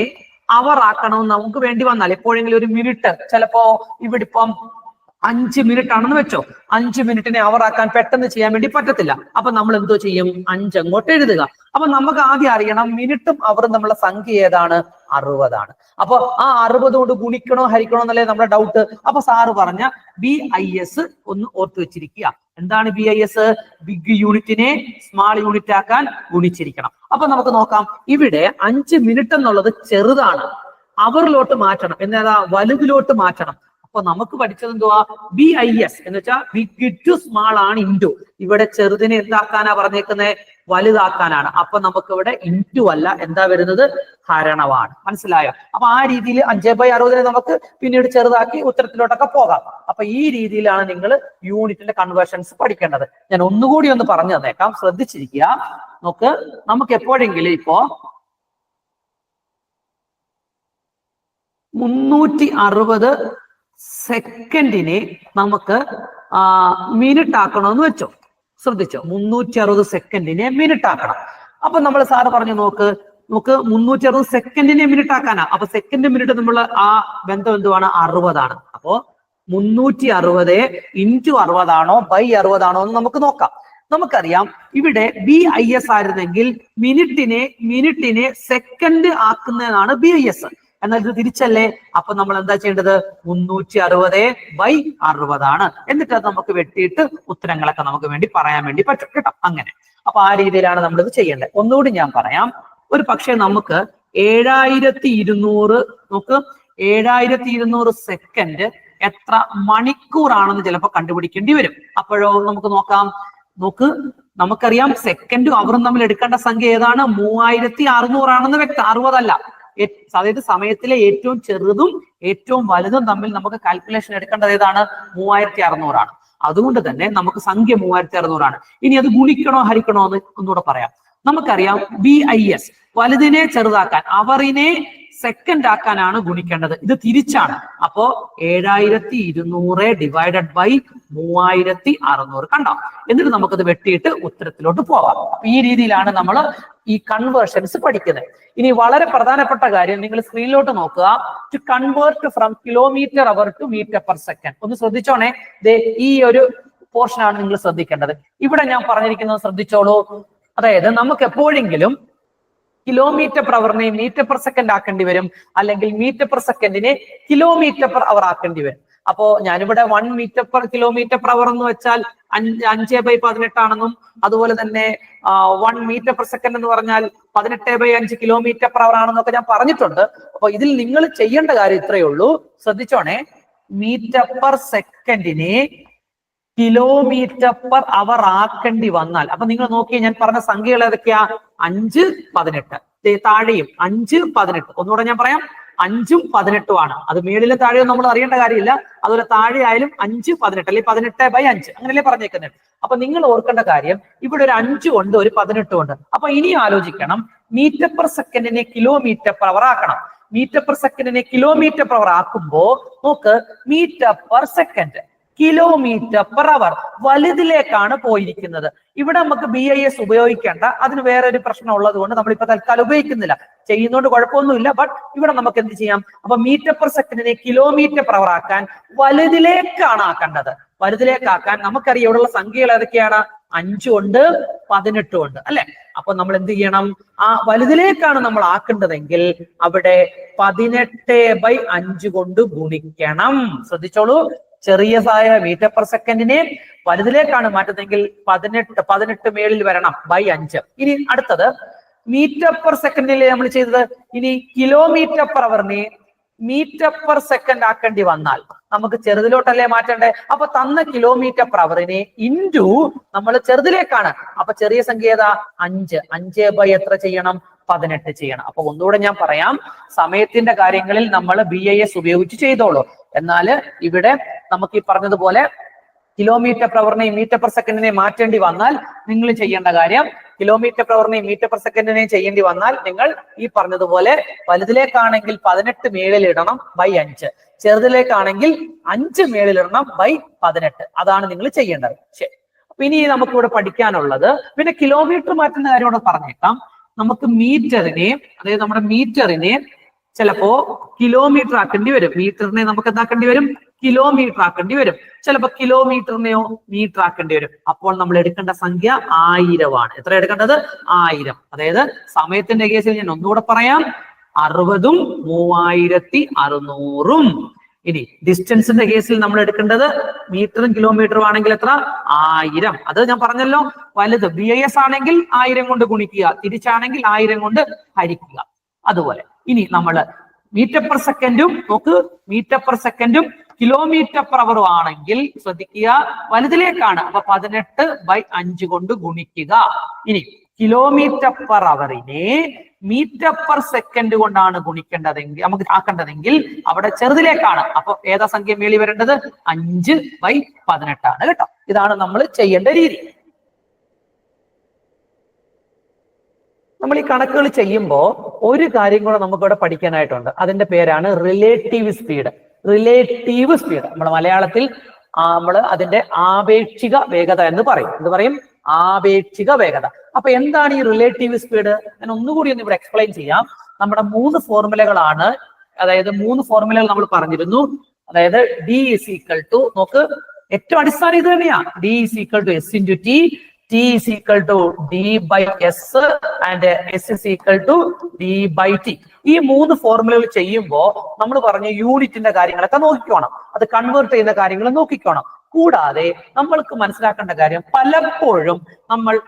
അവർ ആക്കണമെന്ന് നമുക്ക് വേണ്ടി വന്നാൽ എപ്പോഴെങ്കിലും ഒരു മിനിറ്റ് ചിലപ്പോ ഇവിടെ ഇപ്പം അഞ്ച് മിനിറ്റ് ആണെന്ന് വെച്ചോ. അഞ്ച് മിനിറ്റിനെ അവറാക്കാൻ പെട്ടെന്ന് ചെയ്യാൻ വേണ്ടി പറ്റത്തില്ല. അപ്പൊ നമ്മൾ എന്തോ ചെയ്യും? അഞ്ച് അങ്ങോട്ട് എഴുതുക. അപ്പൊ നമുക്ക് ആദ്യം അറിയണം മിനിറ്റും അവറും നമ്മളെ സംഖ്യ ഏതാണ്? അറുപതാണ്. അപ്പൊ ആ അറുപത് കൊണ്ട് ഗുണിക്കണോ ഹരിക്കണോ എന്നല്ലേ നമ്മുടെ ഡൗട്ട് അപ്പൊ സാറ് പറഞ്ഞ ബി ഐ എസ് ഒന്ന് ഓർത്ത് വെച്ചിരിക്കുക. എന്താണ് ബി ഐ എസ് ബിഗ് യൂണിറ്റിനെ സ്മാൾ യൂണിറ്റ് ആക്കാൻ ഗുണിച്ചിരിക്കണം. അപ്പൊ നമുക്ക് നോക്കാം. ഇവിടെ അഞ്ച് മിനിറ്റ് എന്നുള്ളത് ചെറുതാണ്. അവറിലോട്ട് മാറ്റണം. എന്നേതാ വലുതിലോട്ട് മാറ്റണം. അപ്പൊ നമുക്ക് പഠിച്ചത് എന്തുവാ? ബി ഐ എസ് എന്ന് വെച്ചാൽ ബിഗ് ടു സ്മാൾ ആണ് ഇന്റു ഇവിടെ ചെറുതിനെ എന്താക്കാനാ പറഞ്ഞേക്കുന്നത് വലുതാക്കാനാണ്. അപ്പൊ നമുക്ക് ഇവിടെ ഇന്റു അല്ല എന്താ വരുന്നത്? ഹരണമാണ്. മനസ്സിലായോ? അപ്പൊ ആ രീതിയിൽ അഞ്ചേ ബൈ അറുപതിനെ നമുക്ക് പിന്നീട് ചെറുതാക്കി ഉത്തരത്തിലോട്ടൊക്കെ പോകാം. അപ്പൊ ഈ രീതിയിലാണ് നിങ്ങൾ യൂണിറ്റിന്റെ കൺവേർഷൻസ് പഠിക്കേണ്ടത്. ഞാൻ ഒന്നുകൂടി ഒന്ന് പറഞ്ഞു തന്നേക്കാം. ശ്രദ്ധിച്ചിരിക്കുക. നോക്ക് നമുക്ക് എപ്പോഴെങ്കിലും ഇപ്പോ മുന്നൂറ്റി അറുപത് സെക്കൻഡിനെ നമുക്ക് മിനിറ്റ് ആക്കണമെന്ന് വെച്ചോ. ശ്രദ്ധിച്ചോ? മുന്നൂറ്റി അറുപത് സെക്കൻഡിനെ മിനിറ്റ് ആക്കണം. അപ്പൊ നമ്മൾ സാറ് പറഞ്ഞു നോക്ക് നമുക്ക് മുന്നൂറ്റി അറുപത് സെക്കൻഡിനെ മിനിറ്റ് ആക്കാനാ. അപ്പൊ സെക്കൻഡ് മിനിറ്റ് നമ്മൾ ആ ബന്ധം എന്തുവാണ്? അറുപതാണ്. അപ്പോ മുന്നൂറ്റി അറുപത് ഇന്റു അറുപതാണോ ബൈ അറുപതാണോ എന്ന് നമുക്ക് നോക്കാം. നമുക്കറിയാം ഇവിടെ ബി ഐ എസ് ആയിരുന്നെങ്കിൽ മിനിറ്റിനെ മിനിറ്റിനെ സെക്കൻഡ് ആക്കുന്നതാണ് ബി ഐ എസ് എന്നാൽ ഇത് തിരിച്ചല്ലേ? അപ്പൊ നമ്മൾ എന്താ ചെയ്യേണ്ടത്? മുന്നൂറ്റി അറുപത് ബൈ അറുപതാണ് എന്നിട്ട് അത് നമുക്ക് വെട്ടിയിട്ട് ഉത്തരങ്ങളൊക്കെ നമുക്ക് വേണ്ടി പറയാൻ വേണ്ടി പറ്റും കേട്ടോ. അങ്ങനെ. അപ്പൊ ആ രീതിയിലാണ് നമ്മൾ ഇത് ചെയ്യേണ്ടത്. ഒന്നുകൂടി ഞാൻ പറയാം. ഒരു പക്ഷേ നമുക്ക് ഏഴായിരത്തി ഇരുന്നൂറ് നമുക്ക് ഏഴായിരത്തി ഇരുന്നൂറ് സെക്കൻഡ് എത്ര മണിക്കൂറാണെന്ന് ചിലപ്പോൾ കണ്ടുപിടിക്കേണ്ടി വരും. അപ്പോഴോ നമുക്ക് നോക്കാം. നോക്ക്. നമുക്കറിയാം സെക്കൻഡും അവറും തമ്മിൽ എടുക്കേണ്ട സംഖ്യ ഏതാണ്? മൂവായിരത്തി അറുന്നൂറാണെന്ന് വ്യക്തം. അറുപതല്ല. അതായത് സമയത്തിലെ ഏറ്റവും ചെറുതും ഏറ്റവും വലുതും തമ്മിൽ നമുക്ക് കാൽക്കുലേഷൻ എടുക്കേണ്ടത് ഏതാണ്? മൂവായിരത്തി അറുന്നൂറാണ് അതുകൊണ്ട് തന്നെ നമുക്ക് സംഖ്യ മൂവായിരത്തി അറുന്നൂറാണ് ഇനി അത് ഗുണിക്കണോ ഹരിക്കണോ എന്ന് ഒന്നുകൂടെ പറയാം. നമുക്കറിയാം ബി ഐ എസ് വലുതിനെ ചെറുതാക്കാൻ അവറിനെ സെക്കൻഡ് ആക്കാനാണ് ഗുണിക്കേണ്ടത്. ഇത് തിരിച്ചാണ്. അപ്പോ ഏഴായിരത്തി ഇരുന്നൂറ് ഡിവൈഡഡ് ബൈ മൂവായിരത്തി അറുന്നൂറ് കണ്ടോ? എന്നിട്ട് നമുക്കത് വെട്ടിയിട്ട് ഉത്തരത്തിലോട്ട് പോവാം. ഈ രീതിയിലാണ് നമ്മൾ ഈ കൺവേർഷൻസ് പഠിക്കുന്നത്. ഇനി വളരെ പ്രധാനപ്പെട്ട കാര്യം നിങ്ങൾ സ്ക്രീനിലോട്ട് നോക്കുക. To convert from kilometre hour to metre per second ഒന്ന് ശ്രദ്ധിച്ചോണേ. ഈ ഒരു പോർഷനാണ് നിങ്ങൾ ശ്രദ്ധിക്കേണ്ടത്. ഇവിടെ ഞാൻ പറഞ്ഞിരിക്കുന്നത് ശ്രദ്ധിച്ചോളൂ. അതായത് നമുക്ക് എപ്പോഴെങ്കിലും കിലോമീറ്റർ പെർ അവറിനെ മീറ്റർ പെർ സെക്കൻഡ് ആക്കേണ്ടി വരും. അല്ലെങ്കിൽ മീറ്റർ പെർ സെക്കൻഡിനെ കിലോമീറ്റർ പെർ അവർ ആക്കേണ്ടി വരും. അപ്പോ ഞാനിവിടെ one metre per kilometre per hour എന്ന് വെച്ചാൽ അഞ്ച് അഞ്ച് ബൈ പതിനെട്ടാണെന്നും അതുപോലെ തന്നെ വൺ മീറ്റർ പെർ സെക്കൻഡ് എന്ന് പറഞ്ഞാൽ പതിനെട്ട് ബൈ അഞ്ച് കിലോമീറ്റർ പെർ അവർ ആണെന്നൊക്കെ ഞാൻ പറഞ്ഞിട്ടുണ്ട്. അപ്പൊ ഇതിൽ നിങ്ങൾ ചെയ്യേണ്ട കാര്യം ഇത്രയേ ഉള്ളൂ. ശ്രദ്ധിച്ചോണേ. മീറ്റർ പെർ സെക്കൻഡിനെ കിലോമീറ്റർ പെർ അവർ ആക്കേണ്ടി വന്നാൽ അപ്പൊ നിങ്ങൾ നോക്കി ഞാൻ പറഞ്ഞ സംഖ്യകൾ ഏതൊക്കെയാ? അഞ്ച് പതിനെട്ട്. താഴെയും അഞ്ച് പതിനെട്ട്. ഒന്നുകൂടെ ഞാൻ പറയാം. അഞ്ചും പതിനെട്ടും ആണ്. അത് മേളിലും താഴെയും നമ്മൾ അറിയേണ്ട കാര്യമില്ല. അതുപോലെ താഴെ ആയാലും അഞ്ച് പതിനെട്ട് അല്ലെങ്കിൽ പതിനെട്ട് ബൈ അഞ്ച്. അങ്ങനെയല്ലേ പറഞ്ഞേക്കുന്നത്. അപ്പൊ നിങ്ങൾ ഓർക്കേണ്ട കാര്യം ഇവിടെ ഒരു അഞ്ചും ഉണ്ട് ഒരു പതിനെട്ടും ഉണ്ട്. അപ്പൊ ഇനി ആലോചിക്കണം. മീറ്റർ പെർ സെക്കൻഡിനെ കിലോമീറ്റർ പെർ അവർ ആക്കണം. മീറ്റർ പെർ സെക്കൻഡിനെ കിലോമീറ്റർ പെർ അവർ ആക്കുമ്പോ നോക്ക് metre per second. Kilometre per hour വലുതിലേക്കാണ് പോയിരിക്കുന്നത്. ഇവിടെ നമുക്ക് ബി ഐ എസ് ഉപയോഗിക്കേണ്ട. അതിന് വേറെ ഒരു പ്രശ്നം ഉള്ളത് കൊണ്ട് നമ്മൾ ഇപ്പൊ തൽക്കാലം ഉപയോഗിക്കുന്നില്ല. ചെയ്യുന്നതുകൊണ്ട് കുഴപ്പമൊന്നുമില്ല. ബട്ട് ഇവിടെ നമുക്ക് എന്ത് ചെയ്യാം? അപ്പൊ മീറ്റർ പെർ സെക്കൻഡിനെ കിലോമീറ്റർ പെർ അവർ ആക്കാൻ വലുതിലേക്കാണ് ആക്കേണ്ടത്. വലുതിലേക്കാക്കാൻ നമുക്കറിയാം ഇവിടെയുള്ള സംഖ്യകൾ ഏതൊക്കെയാണ്? അഞ്ചും ഉണ്ട് പതിനെട്ടും ഉണ്ട് അല്ലെ? അപ്പൊ നമ്മൾ എന്ത് ചെയ്യണം? ആ വലുതിലേക്കാണ് നമ്മൾ ആക്കേണ്ടതെങ്കിൽ അവിടെ പതിനെട്ട് ബൈ അഞ്ച് കൊണ്ട് ഗുണിക്കണം. ശ്രദ്ധിച്ചോളൂ. ചെറിയതായ മീറ്റർ പെർ സെക്കൻഡിനെ വലുതിലേക്കാണ് മാറ്റുന്നതെങ്കിൽ പതിനെട്ട് പതിനെട്ട് മേളിൽ വരണം ബൈ അഞ്ച്. ഇനി അടുത്തത് മീറ്റർ പെർ സെക്കൻഡിൽ നമ്മൾ ചെയ്തത് ഇനി കിലോമീറ്റർ പെർ അവറിനെ മീറ്റർ പെർ സെക്കൻഡ് ആക്കേണ്ടി വന്നാൽ നമുക്ക് ചെറുതിലോട്ടല്ലേ മാറ്റണ്ടേ? അപ്പൊ തന്ന കിലോമീറ്റർ പെർ അവറിനെ ഇന്റു നമ്മൾ ചെറുതിലേക്കാണ്. അപ്പൊ ചെറിയ സംഖ്യ ഏതാ? അഞ്ച്. അഞ്ച് ബൈ എത്ര ചെയ്യണം? പതിനെട്ട് ചെയ്യണം. അപ്പൊ ഒന്നുകൂടെ ഞാൻ പറയാം സമയത്തിന്റെ കാര്യങ്ങളിൽ നമ്മൾ ബി ഐ എസ് ഉപയോഗിച്ച് ചെയ്തോളൂ. എന്നാൽ ഇവിടെ നമുക്ക് ഈ പറഞ്ഞതുപോലെ കിലോമീറ്റർ hour മീറ്റർ പെർ സെക്കൻഡിനെ മാറ്റേണ്ടി വന്നാൽ നിങ്ങൾ ചെയ്യേണ്ട കാര്യം കിലോമീറ്റർ hour മീറ്റർ പെർ സെക്കൻഡിനെയും ചെയ്യേണ്ടി വന്നാൽ നിങ്ങൾ ഈ പറഞ്ഞതുപോലെ വലുതിലേക്കാണെങ്കിൽ പതിനെട്ട് മേളിലിടണം ബൈ അഞ്ച്. ചെറുതിലേക്കാണെങ്കിൽ അഞ്ച് മേളിലിടണം ബൈ പതിനെട്ട്. അതാണ് നിങ്ങൾ ചെയ്യേണ്ടത്. ശരി. ഇനി നമുക്കിവിടെ പഠിക്കാനുള്ളത് പിന്നെ കിലോമീറ്റർ മാറ്റുന്ന കാര്യം കൂടെ പറഞ്ഞേക്കാം. നമുക്ക് മീറ്ററിനെ അതായത് നമ്മുടെ മീറ്ററിനെ ചിലപ്പോ കിലോമീറ്റർ ആക്കേണ്ടി വരും. മീറ്ററിനെ നമുക്ക് എന്താക്കേണ്ടി വരും? കിലോമീറ്റർ ആക്കേണ്ടി വരും. ചിലപ്പോ കിലോമീറ്ററിനെയോ മീറ്റർ ആക്കേണ്ടി വരും. അപ്പോൾ നമ്മൾ എടുക്കേണ്ട സംഖ്യ ആയിരമാണ്. എത്ര എടുക്കേണ്ടത്? ആയിരം. അതായത് സമയത്തിന്റെ കേസിൽ ഞാൻ ഒന്നുകൂടെ പറയാം. അറുപതും മൂവായിരത്തി അറുന്നൂറും. ഇനി ഡിസ്റ്റൻസിന്റെ കേസിൽ നമ്മൾ എടുക്കേണ്ടത് മീറ്ററും കിലോമീറ്ററും ആണെങ്കിൽ എത്ര? ആയിരം. അത് ഞാൻ പറഞ്ഞല്ലോ. വലുത്. ബി ഐ എസ് ആണെങ്കിൽ ആയിരം കൊണ്ട് ഗുണിക്കുക. തിരിച്ചാണെങ്കിൽ ആയിരം കൊണ്ട് ഹരിക്കുക. അതുപോലെ. ഇനി നമ്മൾ മീറ്റർ പെർ സെക്കൻഡും നോക്ക്. മീറ്റർ പെർ സെക്കൻഡും കിലോമീറ്റർ പെർ അവറും ആണെങ്കിൽ ശ്രദ്ധിക്കുക. വലുതിലേക്കാണ്. അപ്പൊ പതിനെട്ട് ബൈ അഞ്ച് കൊണ്ട് ഗുണിക്കുക. ഇനി കിലോമീറ്റർ പെർ അവറിനെ മീറ്റർ പെർ സെക്കൻഡ് കൊണ്ടാണ് ഗുണിക്കേണ്ടതെങ്കിൽ നമുക്ക് ആക്കേണ്ടതെങ്കിൽ അവിടെ ചെറുതിലേക്കാണ്. അപ്പൊ ഏതാ സംഖ്യ മേളി വരേണ്ടത്? അഞ്ച് ബൈ പതിനെട്ടാണ് കേട്ടോ. ഇതാണ് നമ്മൾ ചെയ്യേണ്ട രീതി. നമ്മൾ ഈ കണക്കുകൾ ചെയ്യുമ്പോൾ ഒരു കാര്യം കൂടെ നമുക്ക് ഇവിടെ പഠിക്കാനായിട്ടുണ്ട്. അതിന്റെ പേരാണ് റിലേറ്റീവ് സ്പീഡ് റിലേറ്റീവ് സ്പീഡ് നമ്മുടെ മലയാളത്തിൽ നമ്മൾ അതിന്റെ ആപേക്ഷിക വേഗത എന്ന് പറയും. എന്ത് പറയും? ആപേക്ഷിക വേഗത. അപ്പൊ എന്താണ് ഈ റിലേറ്റീവ് സ്പീഡ് ഞാൻ ഒന്നുകൂടി ഒന്ന് ഇവിടെ എക്സ്പ്ലെയിൻ ചെയ്യാം. നമ്മുടെ മൂന്ന് ഫോർമുലകളാണ് അതായത് മൂന്ന് ഫോർമുലകൾ നമ്മൾ പറഞ്ഞിരുന്നു. അതായത് ഡി ഇസ് ഈക്വൽ ടു നോക്ക് ഏറ്റവും അടിസ്ഥാനം ഇത് തന്നെയാണ് D is equal to S into T T is equal to d by s and s is equal to d by t. ഈ മൂന്ന് ഫോർമുലകൾ ചെയ്യുമ്പോൾ നമ്മൾ പറഞ്ഞ യൂണിറ്റിന്റെ കാര്യങ്ങളൊക്കെ നോക്കിക്കോണം. അത് കൺവേർട്ട് ചെയ്യുന്ന കാര്യങ്ങൾ നോക്കിക്കോണം. കൂടാതെ നമ്മൾക്ക് മനസ്സിലാക്കേണ്ട കാര്യം പലപ്പോഴും നമ്മൾ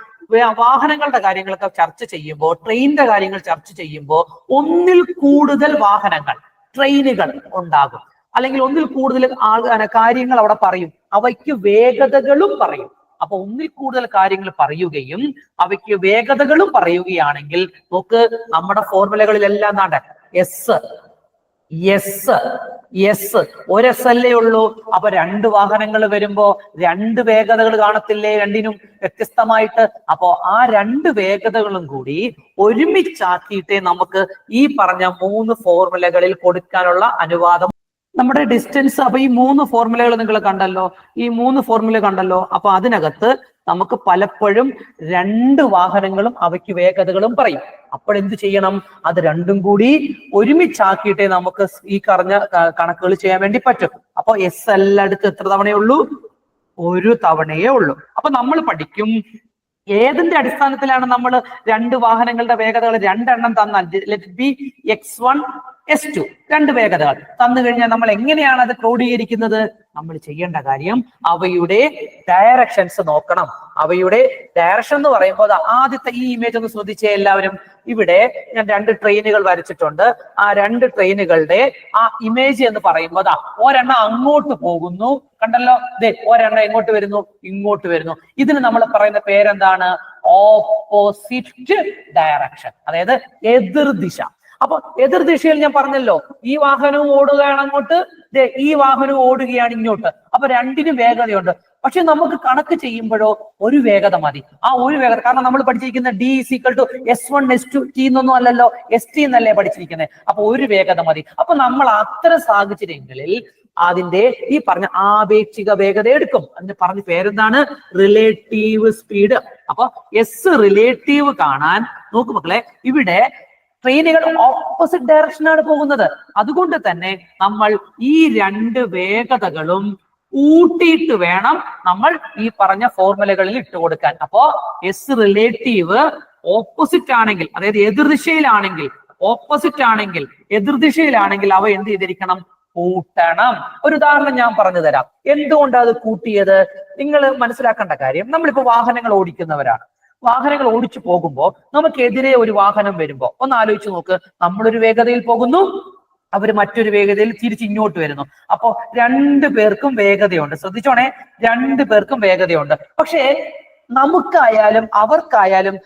വാഹനങ്ങളുടെ കാര്യങ്ങളൊക്കെ ചർച്ച ചെയ്യുമ്പോൾ ട്രെയിനിന്റെ കാര്യങ്ങൾ ചർച്ച ചെയ്യുമ്പോൾ ഒന്നിൽ കൂടുതൽ വാഹനങ്ങൾ ട്രെയിനുകൾ ഉണ്ടാകും. അല്ലെങ്കിൽ ഒന്നിൽ കൂടുതൽ ആൾ കാര്യങ്ങൾ അവിടെ പറയും. അവയ്ക്ക് വേഗതകളും പറയും. അപ്പൊ ഒന്നിൽ കൂടുതൽ കാര്യങ്ങൾ പറയുകയും അവയ്ക്ക് വേഗതകളും പറയുകയാണെങ്കിൽ നോക്ക് നമ്മുടെ ഫോർമുലകളിലെല്ലാം നാണ്ട് എസ് എസ് എസ് ഒരു എസ് അല്ലേ ഉള്ളൂ. അപ്പൊ രണ്ട് വാഹനങ്ങൾ വരുമ്പോ രണ്ട് വേഗതകൾ കാണത്തില്ലേ രണ്ടിനും? വ്യത്യസ്തമായിട്ട്. അപ്പോ ആ രണ്ട് വേഗതകളും കൂടി ഒരുമിച്ചാക്കിയിട്ടേ നമുക്ക് ഈ പറഞ്ഞ മൂന്ന് ഫോർമുലകളിൽ കൊടുക്കാനുള്ള അനുവാദം നമ്മുടെ ഡിസ്റ്റൻസ് അപ്പൊ ഈ മൂന്ന് ഫോർമുലകൾ നിങ്ങൾ കണ്ടല്ലോ. ഈ മൂന്ന് ഫോർമുല കണ്ടല്ലോ. അപ്പൊ അതിനകത്ത് നമുക്ക് പലപ്പോഴും രണ്ട് വാഹനങ്ങളും അവയ്ക്ക് വേഗതകളും പറയും. അപ്പോൾ എന്ത് ചെയ്യണം? അത് രണ്ടും കൂടി ഒരുമിച്ചാക്കിയിട്ടേ നമുക്ക് ഈ കറഞ്ഞ കണക്കുകൾ ചെയ്യാൻ വേണ്ടി പറ്റും. അപ്പൊ എസ് എല്ലായിടത്തും എത്ര തവണയേ ഉള്ളൂ ഒരു തവണയേ ഉള്ളൂ. അപ്പൊ നമ്മൾ പഠിക്കും ഏതിന്റെ അടിസ്ഥാനത്തിലാണ് നമ്മൾ രണ്ട് വാഹനങ്ങളുടെ വേഗതകൾ രണ്ടെണ്ണം തന്നാൽ. Let B X one S two രണ്ട് വേഗതകൾ. തന്നു കഴിഞ്ഞാൽ നമ്മൾ എങ്ങനെയാണ് അത് ക്രോഡീകരിക്കുന്നത്? നമ്മൾ ചെയ്യേണ്ട കാര്യം അവയുടെ ഡയറക്ഷൻസ് നോക്കണം. അവയുടെ ഡയറക്ഷൻ എന്ന് പറയുമ്പോൾ ആദ്യത്തെ ഈ ഇമേജ് ഒന്ന് ശ്രദ്ധിച്ചേ എല്ലാവരും. ഇവിടെ ഞാൻ രണ്ട് ട്രെയിനുകൾ വരച്ചിട്ടുണ്ട്. ആ രണ്ട് ട്രെയിനുകളുടെ ആ ഇമേജ് എന്ന് പറയുമ്പോൾ ഒരെണ്ണം അങ്ങോട്ട് പോകുന്നു. കണ്ടല്ലോ? ദേ ഒരെണ്ണം എങ്ങോട്ട് വരുന്നു? ഇങ്ങോട്ട് വരുന്നു. ഇതിന് നമ്മൾ പറയുന്ന പേരെന്താണ്? ഓപ്പോസിറ്റ് ഡയറക്ഷൻ അതായത് എതിർദിശ അപ്പൊ എതിർ ദിശയിൽ ഞാൻ പറഞ്ഞല്ലോ ഈ വാഹനവും ഓടുകയാണ് അങ്ങോട്ട് ഈ വാഹനവും ഓടുകയാണ് ഇങ്ങോട്ട്. അപ്പൊ രണ്ടിനും വേഗതയുണ്ട്. പക്ഷെ നമുക്ക് കണക്ക് ചെയ്യുമ്പോഴോ ഒരു വേഗത മതി. ആ ഒരു വേഗത കാരണം നമ്മൾ പഠിച്ചിരിക്കുന്ന D equal to S one S two T എന്നൊന്നും അല്ലല്ലോ എസ് ടി എന്നല്ലേ പഠിച്ചിരിക്കുന്നത് അപ്പൊ ഒരു വേഗത മതി. അപ്പൊ നമ്മൾ അത്തരം സാഹചര്യങ്ങളിൽ അതിന്റെ ഈ പറഞ്ഞ ആപേക്ഷിക വേഗത എടുക്കും. അതിന്റെ പറഞ്ഞ പേരെന്താണ്? റിലേറ്റീവ് സ്പീഡ് അപ്പൊ എസ് റിലേറ്റീവ് കാണാൻ നോക്കു മക്കളെ ഇവിടെ ട്രെയിനുകൾ ഓപ്പോസിറ്റ് ഡയറക്ഷനാണ് പോകുന്നത്. അതുകൊണ്ട് തന്നെ നമ്മൾ ഈ രണ്ട് വേഗതകളും കൂട്ടിയിട്ട് വേണം നമ്മൾ ഈ പറഞ്ഞ ഫോർമുലകളിൽ ഇട്ട് കൊടുക്കാൻ. അപ്പോ എസ് റിലേറ്റീവ് ഓപ്പോസിറ്റ് ആണെങ്കിൽ അതായത് എതിർദിശയിലാണെങ്കിൽ ഓപ്പോസിറ്റ് ആണെങ്കിൽ എതിർദിശയിലാണെങ്കിൽ അവ എന്ത് ചെയ്തിരിക്കണം? കൂട്ടണം. ഒരു ഉദാഹരണം ഞാൻ പറഞ്ഞു തരാം. എന്തുകൊണ്ടാണ് അത് കൂട്ടിയത്? നിങ്ങൾ മനസ്സിലാക്കേണ്ട കാര്യം നമ്മളിപ്പോ വാഹനങ്ങൾ ഓടിക്കുന്നവരാണ്. വാഹനങ്ങൾ ഓടിച്ചു പോകുമ്പോൾ നമുക്കെതിരെ ഒരു വാഹനം വരുമ്പോൾ ഒന്ന് ആലോചിച്ച് നോക്ക്. നമ്മളൊരു വേഗതയിൽ പോകുന്നു അവർ മറ്റൊരു വേഗതയിൽ തിരിച്ച് ഇങ്ങോട്ട് വരുന്നു. അപ്പോ രണ്ടു പേർക്കും വേഗതയുണ്ട്. ശ്രദ്ധിച്ചോണേ രണ്ടു പേർക്കും വേഗതയുണ്ട്. പക്ഷേ നമുക്കായാലും അവർക്കായാലും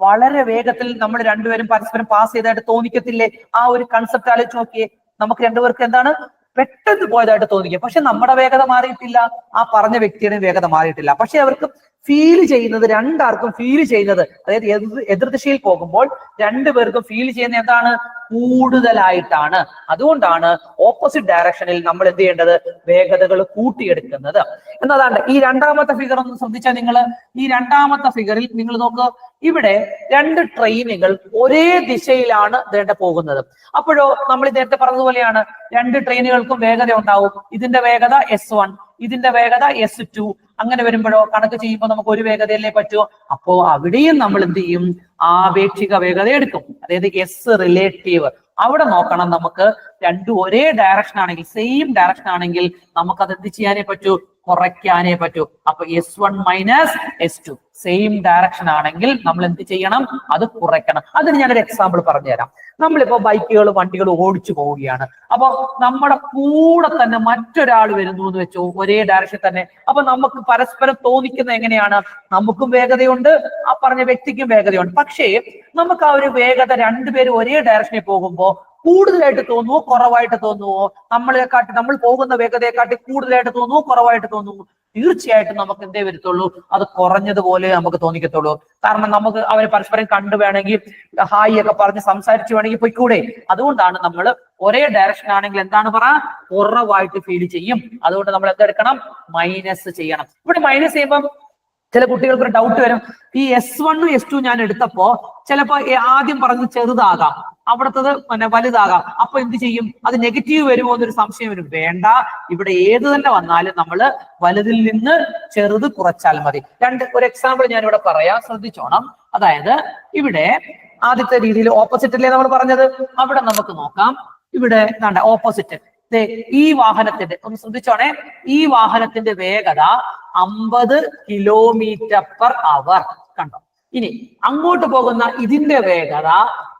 വളരെ വേഗത്തിൽ നമ്മൾ രണ്ടുപേരും പരസ്പരം പാസ് ചെയ്തതായിട്ട് തോന്നിക്കത്തില്ലേ? ആ ഒരു കൺസെപ്റ്റ് ആലോചിച്ച് നോക്കിയേ. നമുക്ക് രണ്ടുപേർക്ക് എന്താണ്? പെട്ടെന്ന് പോയതായിട്ട് തോന്നിക്കുക പക്ഷെ നമ്മുടെ വേഗത മാറിയിട്ടില്ല. ആ പറഞ്ഞ വ്യക്തിയുടെയും വേഗത മാറിയിട്ടില്ല. പക്ഷെ അവർക്ക് ഫീൽ ചെയ്യുന്നത് രണ്ടാർക്കും ഫീൽ ചെയ്യുന്നത്. അതായത് എതിർ എതിർദിശയിൽ പോകുമ്പോൾ രണ്ടുപേർക്കും ഫീൽ ചെയ്യുന്ന എന്താണ്? കൂടുതലായിട്ടാണ്. അതുകൊണ്ടാണ് ഓപ്പോസിറ്റ് ഡയറക്ഷനിൽ നമ്മൾ എന്ത് ചെയ്യേണ്ടത്? വേഗതകൾ കൂട്ടിയെടുക്കുന്നത്. എന്നതാണ് ഈ രണ്ടാമത്തെ ഫിഗർ ഒന്ന് ശ്രദ്ധിച്ചാൽ നിങ്ങൾ ഈ രണ്ടാമത്തെ ഫിഗറിൽ നിങ്ങൾ നോക്കുക ഇവിടെ രണ്ട് ട്രെയിനുകൾ ഒരേ ദിശയിലാണ് വേണ്ട പോകുന്നത്. അപ്പോഴോ നമ്മൾ നേരത്തെ പറഞ്ഞതുപോലെയാണ്. രണ്ട് ട്രെയിനുകൾക്കും വേഗത ഉണ്ടാവും. ഇതിന്റെ വേഗത എസ് ഇതിന്റെ വേഗത എസ് ടു അങ്ങനെ വരുമ്പോഴോ കണക്ക് ചെയ്യുമ്പോൾ നമുക്ക് ഒരു വേഗതയല്ലേ പറ്റൂ? അപ്പോ അവിടെയും നമ്മൾ എന്ത് ചെയ്യും? ആപേക്ഷിക വേഗത എടുക്കും. അതായത് എസ് റിലേറ്റീവ് അവിടെ നോക്കണം നമുക്ക്. രണ്ടും ഒരേ ഡയറക്ഷൻ ആണെങ്കിൽ സെയിം ഡയറക്ഷൻ ആണെങ്കിൽ നമുക്ക് അത് എന്ത് ചെയ്യാനേ പറ്റൂ? കുറയ്ക്കാനേ പറ്റൂ. അപ്പൊ S one minus S two same direction ആണെങ്കിൽ നമ്മൾ എന്ത് ചെയ്യണം? അത് കുറയ്ക്കണം. അതിന് ഞാനൊരു എക്സാമ്പിൾ പറഞ്ഞുതരാം. നമ്മളിപ്പോ ബൈക്കുകൾ വണ്ടികൾ ഓടിച്ചു പോവുകയാണ്. അപ്പൊ നമ്മുടെ കൂടെ തന്നെ മറ്റൊരാൾ വരുന്നു എന്ന് വെച്ചോ ഒരേ ഡയറക്ഷൻ തന്നെ. അപ്പൊ നമുക്ക് പരസ്പരം തോന്നിക്കുന്ന എങ്ങനെയാണ്? നമുക്കും വേഗതയുണ്ട്. ആ പറഞ്ഞ വ്യക്തിക്കും വേഗതയുണ്ട്. പക്ഷേ നമുക്ക് ആ ഒരു വേഗത രണ്ടുപേരും ഒരേ ഡയറക്ഷനിൽ പോകുമ്പോ കൂടുതലായിട്ട് തോന്നുവോ കുറവായിട്ട് തോന്നുവോ? നമ്മളെക്കാട്ടി നമ്മൾ പോകുന്ന വേഗതയെക്കാട്ടി കൂടുതലായിട്ട് തോന്നുവോ കുറവായിട്ട് തോന്നുവോ? തീർച്ചയായിട്ടും നമുക്ക് എന്തേ വരത്തുള്ളൂ? അത് കുറഞ്ഞതുപോലെ നമുക്ക് തോന്നിക്കത്തുള്ളൂ. കാരണം നമുക്ക് അവരെ പരസ്പരം കണ്ടു വേണമെങ്കിൽ ഹായ് ഒക്കെ പറഞ്ഞ് സംസാരിച്ചു വേണമെങ്കിൽ പൊയ്ക്കൂടെ? അതുകൊണ്ടാണ് നമ്മൾ ഒരേ ഡയറക്ഷൻ ആണെങ്കിൽ എന്താണ് പറ? കുറവായിട്ട് ഫീൽ ചെയ്യും. അതുകൊണ്ട് നമ്മൾ എന്തെടുക്കണം? മൈനസ് ചെയ്യണം. ഇവിടെ മൈനസ് ചെയ്യുമ്പോൾ ചില കുട്ടികൾക്ക് ഒരു ഡൗട്ട് വരും. ഈ എസ് വണ്ണും എസ് ടു ഞാൻ എടുത്തപ്പോ ചിലപ്പോ ആദ്യം പറഞ്ഞത് ചെറുതാകാം. അവിടുത്തത് പിന്നെ വലുതാകാം. അപ്പൊ എന്ത് ചെയ്യും? അത് നെഗറ്റീവ് വരുമോ എന്നൊരു സംശയം വരും. വേണ്ട. ഇവിടെ ഏത് തന്നെ വന്നാലും നമ്മൾ വലുതിൽ നിന്ന് ചെറുത് കുറച്ചാൽ മതി. രണ്ട് ഒരു എക്സാമ്പിൾ ഞാൻ ഇവിടെ പറയാം. ശ്രദ്ധിച്ചോണം. അതായത് ഇവിടെ ആദ്യത്തെ രീതിയിൽ ഓപ്പോസിറ്റ് അല്ലേ നമ്മൾ പറഞ്ഞത്? അവിടെ നമുക്ക് നോക്കാം. ഇവിടെ ഓപ്പോസിറ്റ് ഈ വാഹനത്തിന്റെ ഒന്ന് ശ്രദ്ധിച്ചോണേ. ഈ വാഹനത്തിന്റെ വേഗത അമ്പത് കിലോമീറ്റർ പെർ അവർ. കണ്ടോ? ഇനി അങ്ങോട്ട് പോകുന്ന ഇതിന്റെ വേഗത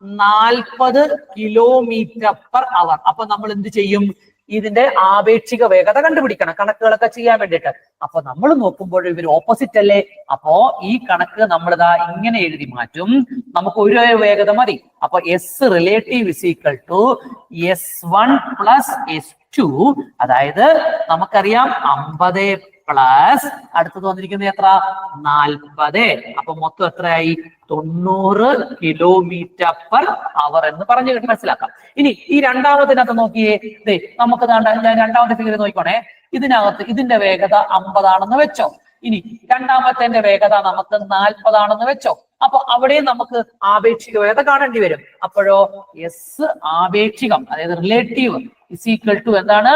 നാൽപ്പത് കിലോമീറ്റർ പെർ അവർ. അപ്പൊ നമ്മൾ എന്ത് ചെയ്യും? ഇതിന്റെ ആപേക്ഷിക വേഗത കണ്ടുപിടിക്കണം. കണക്കുകളൊക്കെ ചെയ്യാൻ വേണ്ടിയിട്ട്. അപ്പൊ നമ്മൾ നോക്കുമ്പോൾ ഇവർ ഓപ്പോസിറ്റ് അല്ലേ? അപ്പോ ഈ കണക്ക് നമ്മൾ ഇതാ ഇങ്ങനെ എഴുതി മാറ്റും. നമുക്ക് ഒരു വേഗത മതി. അപ്പൊ S relative is equal to S one plus S two അതായത് നമുക്കറിയാം അമ്പത് പ്ലസ് അടുത്തത് വന്നിരിക്കുന്നത് എത്ര? നാൽപ്പത് അപ്പൊ മൊത്തം എത്രയായി? തൊണ്ണൂറ് കിലോമീറ്റർ പെർ അവർ എന്ന് പറഞ്ഞു കേട്ട് മനസ്സിലാക്കാം. ഇനി ഈ രണ്ടാമതിനകത്ത് നോക്കിയേ ദേ നമുക്ക് രണ്ടാമത്തെ ഫിഗർ നോക്കിക്കോണേ. ഇതിനകത്ത് ഇതിന്റെ വേഗത അമ്പതാണെന്ന് വെച്ചോ. ഇനി രണ്ടാമത്തെ വേഗത നമുക്ക് നാൽപ്പതാണെന്ന് വെച്ചോ. അപ്പൊ അവിടെ നമുക്ക് ആപേക്ഷിക വേഗത കാണേണ്ടി വരും. അപ്പോഴോ എസ് ആപേക്ഷികം അതായത് റിലേറ്റീവ് ഇസ് ഈക്വൽ ടു എന്താണ്?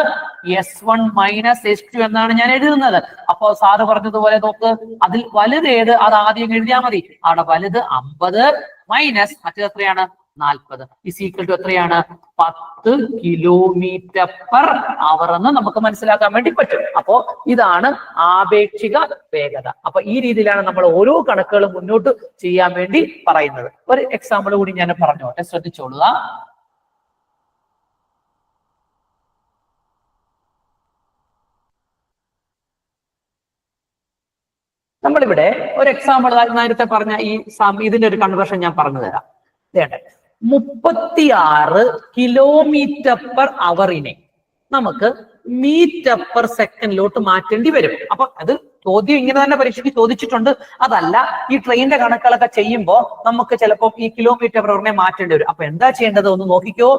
S one minus S two എന്നാണ് ഞാൻ എഴുതുന്നത്. അപ്പോ സാറ് പറഞ്ഞതുപോലെ നോക്ക് അതിൽ വലുത് ഏത്? അത് ആദ്യം എഴുതിയാൽ മതി. അവിടെ വലുത് അമ്പത് മൈനസ് മറ്റേത് എത്രയാണ്? നാൽപ്പത്. ഇസ് ഈക്വൽ ടു എത്രയാണ്? പത്ത് കിലോമീറ്റർ പെർ അവർ എന്ന് നമുക്ക് മനസ്സിലാക്കാൻ വേണ്ടി പറ്റും. അപ്പോ ഇതാണ് ആപേക്ഷിക വേഗത. അപ്പൊ ഈ രീതിയിലാണ് നമ്മൾ ഓരോ കണക്കുകളും മുന്നോട്ട് ചെയ്യാൻ വേണ്ടി പറയുന്നത്. ഒരു എക്സാമ്പിൾ കൂടി ഞാൻ പറഞ്ഞോട്ടെ ശ്രദ്ധിച്ചോളുക. നമ്മളിവിടെ ഒരു എക്സാമ്പിൾ നേരത്തെ പറഞ്ഞ ഈ ഇതിന്റെ ഒരു കൺവേർഷൻ ഞാൻ പറഞ്ഞു തരാം മുപ്പത്തിയാറ് കിലോമീറ്റർ പെർ അവറിനെ നമുക്ക് മീറ്റർ പെർ സെക്കൻഡിലോട്ട് മാറ്റേണ്ടി വരും. അപ്പൊ അത് ചോദ്യം ഇങ്ങനെ തന്നെ പരീക്ഷയ്ക്ക് ചോദിച്ചിട്ടുണ്ട്. അതല്ല ഈ ട്രെയിനിന്റെ കണക്കുകളൊക്കെ ചെയ്യുമ്പോൾ നമുക്ക് ചിലപ്പോൾ ഈ കിലോമീറ്റർ പെർ അവറിനെ മാറ്റേണ്ടി വരും. അപ്പൊ എന്താ ചെയ്യേണ്ടത്? ഒന്ന് നോക്കിക്കോ.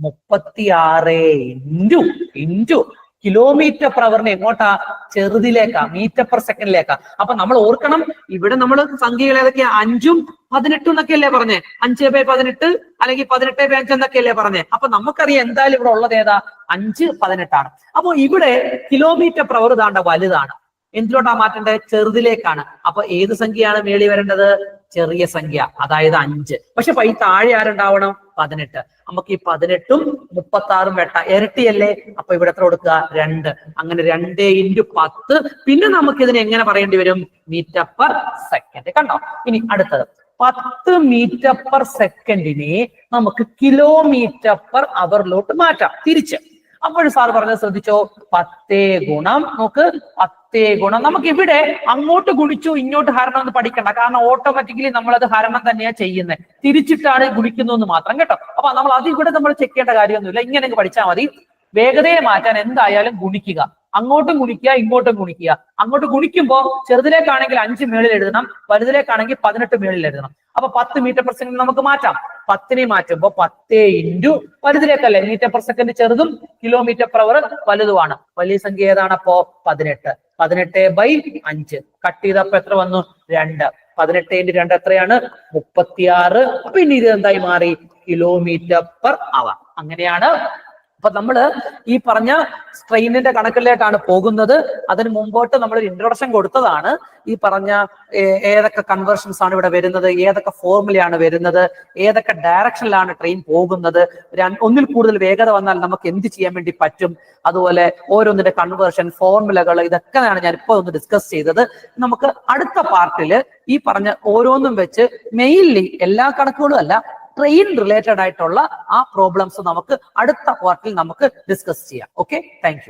മുപ്പത്തിയാറ് ഇന്റു ഇന്റു. കിലോമീറ്റർ പെർ അവറിനെ എങ്ങോട്ടാ? ചെറുതിലേക്കാ മീറ്റർ പെർ സെക്കൻഡിലേക്കാ അപ്പൊ നമ്മൾ ഓർക്കണം ഇവിടെ നമ്മൾ സംഖ്യകൾ ഏതൊക്കെയാ? അഞ്ചും പതിനെട്ടും എന്നൊക്കെയല്ലേ പറഞ്ഞേ. അഞ്ച് ബൈ പതിനെട്ട് അല്ലെങ്കിൽ പതിനെട്ട് ബൈ അഞ്ച് എന്നൊക്കെയല്ലേ പറഞ്ഞേ. അപ്പൊ നമുക്കറിയാം എന്തായാലും ഇവിടെ ഉള്ളത് ഏതാ? അഞ്ച് പതിനെട്ടാണ്. അപ്പൊ ഇവിടെ കിലോമീറ്റർ പെർ അവർ താണ്ട വലുതാണ്. എന്തിലോട്ടാ മാറ്റേണ്ടത് ചെറുതിലേക്കാണ്. അപ്പൊ ഏത് സംഖ്യയാണ് മേളി വരേണ്ടത്? ചെറിയ സംഖ്യ അതായത് അഞ്ച്. പക്ഷെ ഈ താഴെ ആരുണ്ടാവണം? പതിനെട്ട്. നമുക്ക് ഈ പതിനെട്ടും മുപ്പത്തി ആറും വെട്ട. ഇരട്ടിയല്ലേ? അപ്പൊ ഇവിടെ എത്ര കൊടുക്കുക? രണ്ട്. അങ്ങനെ രണ്ട് ഇന്റു പത്ത്. പിന്നെ നമുക്ക് ഇതിനെ എങ്ങനെ പറയേണ്ടി വരും? Metre per second. കണ്ടോ? ഇനി അടുത്തത്. പത്ത് മീറ്റർ പെർ സെക്കൻഡിനെ നമുക്ക് കിലോമീറ്റർ പെർ അവറിലോട്ട് മാറ്റാം. തിരിച്ച്. അപ്പോഴും സാർ പറഞ്ഞത് ശ്രദ്ധിച്ചോ? പത്തേ ഗുണം. നമുക്ക് പത്തേ ഗുണം. നമുക്ക് ഇവിടെ അങ്ങോട്ട് ഗുണിച്ചു ഇങ്ങോട്ട് ഹരണം എന്ന് പഠിക്കണ്ട. കാരണം ഓട്ടോമാറ്റിക്കലി നമ്മളത് ഹരണം തന്നെയാ ചെയ്യുന്നത് തിരിച്ചിട്ടാണ് ഗുണിക്കുന്നു എന്ന് മാത്രം കേട്ടോ. അപ്പൊ നമ്മൾ അത് ഇവിടെ നമ്മൾ ചെക്ക് ചെയ്യേണ്ട കാര്യമൊന്നുമില്ല. ഇങ്ങനെ പഠിച്ചാൽ മതി. വേഗതയെ മാറ്റാൻ എന്തായാലും ഗുണിക്കുക. അങ്ങോട്ടും ഗുണിക്കുക ഇങ്ങോട്ടും ഗുണിക്കുക. അങ്ങോട്ട് ഗുണിക്കുമ്പോൾ ചെറുതിലേക്കാണെങ്കിൽ അഞ്ച് മേളിൽ എഴുതണം വലുതിലേക്കാണെങ്കിൽ പതിനെട്ട് മേളിൽ എഴുതണം. അപ്പൊ പത്ത് മീറ്റർ പെർ നമുക്ക് മാറ്റാം. പത്തിനെ മാറ്റുമ്പോ പത്തേ ഇന്റു വലുതിലേക്കല്ലേ മീറ്റർ പെർ സെക്കൻഡ് ചെറുതും കിലോമീറ്റർ പെർ അവർ വലുതുമാണ്. വലിയ സംഖ്യ ഏതാണ്? അപ്പോ പതിനെട്ട്. പതിനെട്ട് ബൈ അഞ്ച്. കട്ട് ചെയ്തപ്പോ എത്ര വന്നു? രണ്ട്. പതിനെട്ട് ഇന്റു രണ്ട് എത്രയാണ്? മുപ്പത്തിയാറ്. പിന്നെ ഇത് എന്തായി മാറി? Kilometre per hour. അങ്ങനെയാണ് അപ്പൊ നമ്മൾ ഈ പറഞ്ഞ സ്ട്രെയിനിന്റെ കണക്കിലേക്കാണ് പോകുന്നത്. അതിന് മുമ്പോട്ട് നമ്മൾ ഒരു ഇൻട്രൊഡക്ഷൻ കൊടുത്തതാണ്. ഈ പറഞ്ഞ ഏതൊക്കെ കൺവേർഷൻസ് ആണ് ഇവിടെ വരുന്നത് ഏതൊക്കെ ഫോർമുലയാണ് വരുന്നത് ഏതൊക്കെ ഡയറക്ഷനിലാണ് ട്രെയിൻ പോകുന്നത്. ഒന്നിൽ കൂടുതൽ വേഗത വന്നാൽ നമുക്ക് എന്ത് ചെയ്യാൻ വേണ്ടി പറ്റും? അതുപോലെ ഓരോന്നിന്റെ കൺവേർഷൻ ഫോർമുലകൾ ഇതൊക്കെയാണ് ഞാൻ ഇപ്പോൾ ഒന്ന് ഡിസ്കസ് ചെയ്തത്. നമുക്ക് അടുത്ത പാർട്ടിൽ ഈ പറഞ്ഞ ഓരോന്നും വെച്ച് മെയിൻലി എല്ലാ കണക്കുകളും അല്ല ട്രെയിൻ റിലേറ്റഡ് ആയിട്ടുള്ള ആ പ്രോബ്ലംസ് നമുക്ക് അടുത്ത പാർട്ടിൽ നമുക്ക് ഡിസ്കസ് ചെയ്യാം. Okay thank